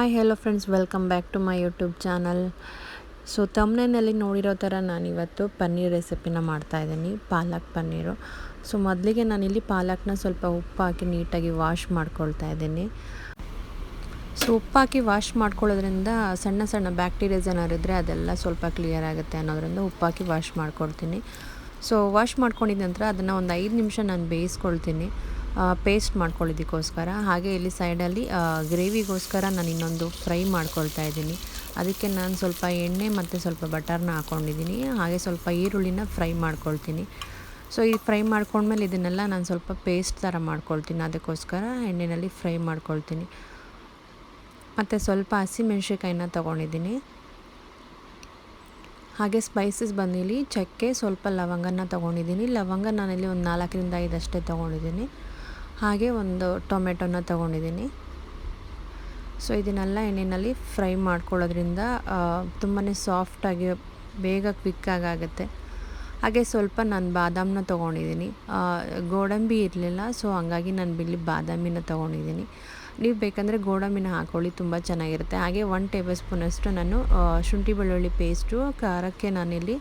Hi hello friends welcome back to my YouTube channel so ತಮ್ಮನೇನಲ್ಲಿ ನೋಡಿರೋ ಥರ ನಾನಿವತ್ತು ಪನ್ನೀರ್ ರೆಸಿಪಿನ ಮಾಡ್ತಾಯಿದ್ದೀನಿ ಪಾಲಕ್ ಪನ್ನೀರು. ಸೊ ಮೊದಲಿಗೆ ನಾನಿಲ್ಲಿ ಪಾಲಕ್ನ ಸ್ವಲ್ಪ ಉಪ್ಪು ಹಾಕಿ ನೀಟಾಗಿ ವಾಶ್ ಮಾಡ್ಕೊಳ್ತಾ ಇದ್ದೀನಿ. ಸೊ ಉಪ್ಪು ಹಾಕಿ ವಾಶ್ ಮಾಡ್ಕೊಳ್ಳೋದ್ರಿಂದ ಸಣ್ಣ ಸಣ್ಣ ಬ್ಯಾಕ್ಟೀರಿಯಾಸ್ ಏನಾದ್ರು ಇದ್ದರೆ ಅದೆಲ್ಲ ಸ್ವಲ್ಪ ಕ್ಲಿಯರ್ ಆಗುತ್ತೆ ಅನ್ನೋದ್ರಿಂದ ಉಪ್ಪು ಹಾಕಿ ವಾಶ್ ಮಾಡ್ಕೊಳ್ತೀನಿ ಸೊ ವಾಶ್ ಮಾಡ್ಕೊಂಡಿದ ನಂತರ ಅದನ್ನು ಒಂದು ಐದು ನಿಮಿಷ ನಾನು ಬೇಯಿಸ್ಕೊಳ್ತೀನಿ. ಪೇಸ್ಟ್ ಮಾಡ್ಕೊಳ್ಳೋದಕ್ಕೋಸ್ಕರ ಹಾಗೆ ಇಲ್ಲಿ ಸೈಡಲ್ಲಿ ಗ್ರೇವಿಗೋಸ್ಕರ ನಾನು ಇನ್ನೊಂದು ಫ್ರೈ ಮಾಡ್ಕೊಳ್ತಾ ಇದ್ದೀನಿ. ಅದಕ್ಕೆ ನಾನು ಸ್ವಲ್ಪ ಎಣ್ಣೆ ಮತ್ತು ಸ್ವಲ್ಪ ಬಟರ್ನ ಹಾಕ್ಕೊಂಡಿದ್ದೀನಿ ಹಾಗೆ ಸ್ವಲ್ಪ ಈರುಳ್ಳಿನ ಫ್ರೈ ಮಾಡ್ಕೊಳ್ತೀನಿ. ಸೊ ಈ ಫ್ರೈ ಮಾಡ್ಕೊಂಡ್ಮೇಲೆ ಇದನ್ನೆಲ್ಲ ನಾನು ಸ್ವಲ್ಪ ಪೇಸ್ಟ್ ಥರ ಮಾಡ್ಕೊಳ್ತೀನಿ. ಅದಕ್ಕೋಸ್ಕರ ಎಣ್ಣೆಯಲ್ಲಿ ಫ್ರೈ ಮಾಡ್ಕೊಳ್ತೀನಿ. ಮತ್ತು ಸ್ವಲ್ಪ ಹಸಿಮೆಣ್ಸಿಕಾಯಿನ ತೊಗೊಂಡಿದ್ದೀನಿ. ಹಾಗೆ ಸ್ಪೈಸಸ್ ಬಂದಿಲ್ಲಿ, ಚಕ್ಕೆ, ಸ್ವಲ್ಪ ಲವಂಗನ ತೊಗೊಂಡಿದ್ದೀನಿ. ಲವಂಗ ನಾನಿಲ್ಲಿ ಒಂದು ನಾಲ್ಕರಿಂದ ಐದಷ್ಟೇ ತೊಗೊಂಡಿದ್ದೀನಿ. ಹಾಗೆ ಒಂದು ಟೊಮೆಟೊನ ತಗೊಂಡಿದ್ದೀನಿ. ಸೊ, ಇದನ್ನೆಲ್ಲ ಎಣ್ಣೆಯಲ್ಲಿ ಫ್ರೈ ಮಾಡ್ಕೊಳ್ಳೋದ್ರಿಂದ ತುಂಬಾ ಸಾಫ್ಟಾಗಿ ಬೇಗ ಕ್ವಿಕ್ಕಾಗಿ ಆಗುತ್ತೆ ಹಾಗೆ ಸ್ವಲ್ಪ ನಾನು ಬಾದಾಮನ್ನ ತೊಗೊಂಡಿದ್ದೀನಿ. ಗೋಡಂಬಿ ಇರಲಿಲ್ಲ, ಸೊ ಹಂಗಾಗಿ ನಾನು ಬಿಲ್ಲಿ ಬಾದಾಮಿನ ತೊಗೊಂಡಿದ್ದೀನಿ. ನೀವು ಬೇಕಂದರೆ ಗೋಡಂಬಿನ ಹಾಕೊಳ್ಳಿ, ತುಂಬ ಚೆನ್ನಾಗಿರುತ್ತೆ. ಹಾಗೆ ಒನ್ ಟೇಬಲ್ ಸ್ಪೂನಷ್ಟು ನಾನು ಶುಂಠಿ ಬೆಳ್ಳುಳ್ಳಿ ಪೇಸ್ಟು ಖಾರಕ್ಕೆ ನಾನಿಲ್ಲಿ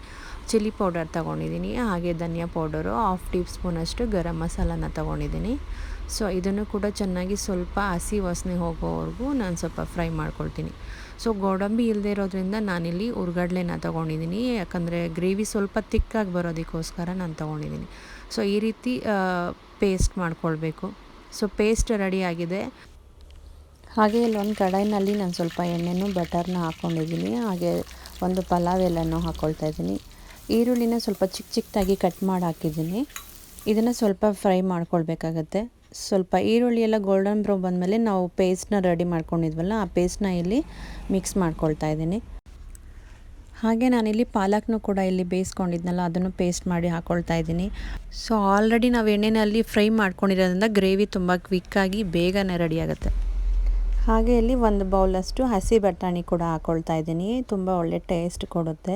ಚಿಲ್ಲಿ ಪೌಡರ್ ತೊಗೊಂಡಿದ್ದೀನಿ. ಹಾಗೆ ಧನಿಯಾ ಪೌಡರು ಹಾಫ್ ಟೀ ಸ್ಪೂನಷ್ಟು ಗರಂ ಮಸಾಲನ ತೊಗೊಂಡಿದ್ದೀನಿ. ಸೊ ಇದನ್ನು ಕೂಡ ಚೆನ್ನಾಗಿ ಸ್ವಲ್ಪ ಹಸಿ ವಾಸನೆ ಹೋಗೋವರೆಗೂ ನಾನು ಸ್ವಲ್ಪ ಫ್ರೈ ಮಾಡ್ಕೊಳ್ತೀನಿ. ಸೊ ಗೋಡಂಬಿ ಇಲ್ಲದೆ ಇರೋದ್ರಿಂದ ನಾನಿಲ್ಲಿ ಉರ್ಗಡ್ಲೆನ ತೊಗೊಂಡಿದ್ದೀನಿ. ಯಾಕಂದರೆ ಗ್ರೇವಿ ಸ್ವಲ್ಪ ತಿಕ್ಕಾಗಿ ಬರೋದಕ್ಕೋಸ್ಕರ ನಾನು ತೊಗೊಂಡಿದ್ದೀನಿ. ಸೊ ಈ ರೀತಿ ಪೇಸ್ಟ್ ಮಾಡ್ಕೊಳ್ಬೇಕು. ಸೊ ಪೇಸ್ಟ್ ರೆಡಿಯಾಗಿದೆ ಹಾಗೆ ಇಲ್ಲೊಂದು ಕಡಾಯಿನಲ್ಲಿ ನಾನು ಸ್ವಲ್ಪ ಎಣ್ಣೆನೂ ಬಟರ್ನ ಹಾಕ್ಕೊಂಡಿದ್ದೀನಿ ಹಾಗೆ ಒಂದು ಪಲಾವ್ ಎಲ್ಲನೂ ಹಾಕ್ಕೊಳ್ತಾ ಇದ್ದೀನಿ. ಈರುಳ್ಳಿನ ಸ್ವಲ್ಪ ಚಿಕ್ಕ ಚಿಕ್ಕದಾಗಿ ಕಟ್ ಮಾಡಿ ಹಾಕಿದ್ದೀನಿ. ಇದನ್ನು ಸ್ವಲ್ಪ ಫ್ರೈ ಮಾಡ್ಕೊಳ್ಬೇಕಾಗತ್ತೆ. ಸ್ವಲ್ಪ ಈರುಳ್ಳಿ ಎಲ್ಲ ಗೋಲ್ಡನ್ ಬ್ರೌನ್ ಬಂದಮೇಲೆ ನಾವು ಪೇಸ್ಟ್ನ ರೆಡಿ ಮಾಡ್ಕೊಂಡಿದ್ವಲ್ಲ, ಆ ಪೇಸ್ಟ್ನ ಇಲ್ಲಿ ಮಿಕ್ಸ್ ಮಾಡ್ಕೊಳ್ತಾ ಇದ್ದೀನಿ. ಹಾಗೆ ನಾನಿಲ್ಲಿ ಪಾಲಕ್ನು ಕೂಡ ಇಲ್ಲಿ ಬೇಯಿಸ್ಕೊಂಡಿದ್ನಲ್ಲ, ಅದನ್ನು ಪೇಸ್ಟ್ ಮಾಡಿ ಹಾಕ್ಕೊಳ್ತಾ ಇದ್ದೀನಿ. ಸೊ ಆಲ್ರೆಡಿ ನಾವು ಎಣ್ಣೆನಲ್ಲಿ ಫ್ರೈ ಮಾಡ್ಕೊಂಡಿರೋದ್ರಿಂದ ಗ್ರೇವಿ ತುಂಬ ಕ್ವಿಕ್ಕಾಗಿ ಬೇಗನೆ ರೆಡಿ ಆಗುತ್ತೆ. ಹಾಗೆ ಇಲ್ಲಿ ಒಂದು ಬೌಲಷ್ಟು ಹಸಿ ಬಟಾಣಿ ಕೂಡ ಹಾಕ್ಕೊಳ್ತಾ ಇದ್ದೀನಿ. ತುಂಬ ಒಳ್ಳೆ ಟೇಸ್ಟ್ ಕೊಡುತ್ತೆ.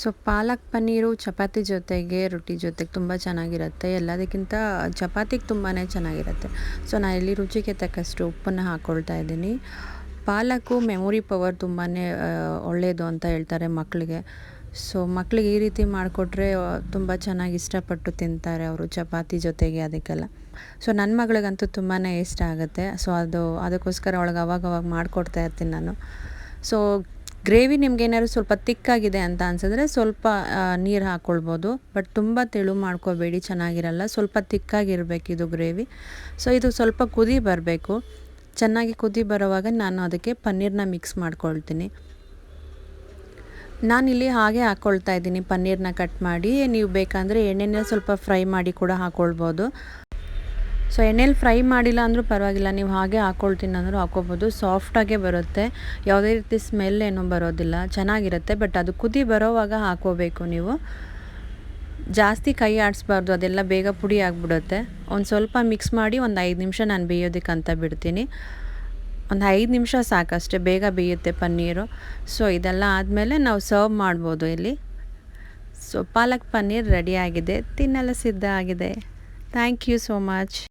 ಸೊ ಪಾಲಕ್ ಪನ್ನೀರು ಚಪಾತಿ ಜೊತೆಗೆ ರೊಟ್ಟಿ ಜೊತೆಗೆ ತುಂಬ ಚೆನ್ನಾಗಿರುತ್ತೆ. ಎಲ್ಲದಕ್ಕಿಂತ ಚಪಾತಿಗೆ ತುಂಬಾ ಚೆನ್ನಾಗಿರುತ್ತೆ. ಸೊ ನಾನು ಇಲ್ಲಿ ರುಚಿಗೆ ತಕ್ಕಷ್ಟು ಉಪ್ಪನ್ನು ಹಾಕ್ಕೊಳ್ತಾ ಇದ್ದೀನಿ. ಪಾಲಕು ಮೆಮೊರಿ ಪವರ್ ತುಂಬಾ ಒಳ್ಳೆಯದು ಅಂತ ಹೇಳ್ತಾರೆ ಮಕ್ಕಳಿಗೆ ಸೊ ಮಕ್ಕಳಿಗೆ ಈ ರೀತಿ ಮಾಡಿಕೊಟ್ರೆ ತುಂಬ ಚೆನ್ನಾಗಿ ಇಷ್ಟಪಟ್ಟು ತಿಂತಾರೆ ಅವರು ಚಪಾತಿ ಜೊತೆಗೆ ಅದಕ್ಕೆಲ್ಲ. ಸೊ ನನ್ನ ಮಗಳಿಗಂತೂ ತುಂಬಾ ಇಷ್ಟ ಆಗುತ್ತೆ. ಸೊ ಅದು, ಅದಕ್ಕೋಸ್ಕರ ಅವಳಿಗೆ ಅವಾಗ ಅವಾಗ ಮಾಡಿಕೊಡ್ತಾ ಇರ್ತೀನಿ ನಾನು. ಸೊ ಗ್ರೇವಿ ನಿಮ್ಗೆ ಏನಾದ್ರು ಸ್ವಲ್ಪ ತಿಕ್ಕಾಗಿದೆ ಅಂತ ಅನ್ಸಿದ್ರೆ ಸ್ವಲ್ಪ ನೀರು ಹಾಕ್ಕೊಳ್ಬೋದು ಬಟ್ ತುಂಬ ತೆಳು ಮಾಡ್ಕೋಬೇಡಿ, ಚೆನ್ನಾಗಿರಲ್ಲ. ಸ್ವಲ್ಪ ತಿಕ್ಕಾಗಿರಬೇಕು ಇದು ಗ್ರೇವಿ. ಸೊ ಇದು ಸ್ವಲ್ಪ ಕುದಿ ಬರಬೇಕು. ಚೆನ್ನಾಗಿ ಕುದಿ ಬರೋವಾಗ ನಾನು ಅದಕ್ಕೆ ಪನ್ನೀರನ್ನ ಮಿಕ್ಸ್ ಮಾಡ್ಕೊಳ್ತೀನಿ. ನಾನಿಲ್ಲಿ ಹಾಗೆ ಹಾಕ್ಕೊಳ್ತಾ ಇದ್ದೀನಿ. ಪನ್ನೀರನ್ನ ಕಟ್ ಮಾಡಿ, ನೀವು ಬೇಕಂದರೆ ಎಣ್ಣೆನೇ ಸ್ವಲ್ಪ ಫ್ರೈ ಮಾಡಿ ಕೂಡ ಹಾಕ್ಕೊಳ್ಬೋದು ಸೊ, ಎಣ್ಣೆಲಿ ಫ್ರೈ ಮಾಡಿಲ್ಲ ಅಂದರೂ ಪರವಾಗಿಲ್ಲ, ನೀವು ಹಾಗೆ ಹಾಕ್ಕೊಳ್ತೀನಿ ಅಂದರೂ ಹಾಕ್ಕೊಬೋದು ಸಾಫ್ಟಾಗೇ ಬರುತ್ತೆ. ಯಾವುದೇ ರೀತಿ ಸ್ಮೆಲ್ ಏನೂ ಬರೋದಿಲ್ಲ. ಚೆನ್ನಾಗಿರುತ್ತೆ ಬಟ್ ಅದು ಕುದಿ ಬರೋವಾಗ ಹಾಕ್ಕೋಬೇಕು ನೀವು. ಜಾಸ್ತಿ ಕೈ ಆಡಿಸ್ಬಾರ್ದು, ಅದೆಲ್ಲ ಬೇಗ ಪುಡಿ ಆಗಿಬಿಡುತ್ತೆ. ಒಂದು ಸ್ವಲ್ಪ ಮಿಕ್ಸ್ ಮಾಡಿ ಒಂದು ಐದು ನಿಮಿಷ ನಾನು ಬೇಯೋದಕ್ಕಂತ ಬಿಡ್ತೀನಿ. ಒಂದು ಐದು ನಿಮಿಷ ಸಾಕಷ್ಟೇ, ಬೇಗ ಬೇಯುತ್ತೆ ಪನ್ನೀರು. ಸೊ ಇದೆಲ್ಲ ಆದಮೇಲೆ ನಾವು ಸರ್ವ್ ಮಾಡ್ಬೋದು ಇಲ್ಲಿ. ಸೊ ಪಾಲಕ್ ಪನ್ನೀರ್ ರೆಡಿಯಾಗಿದೆ ತಿನ್ನಲು ಸಿದ್ಧ ಆಗಿದೆ. Thank you so much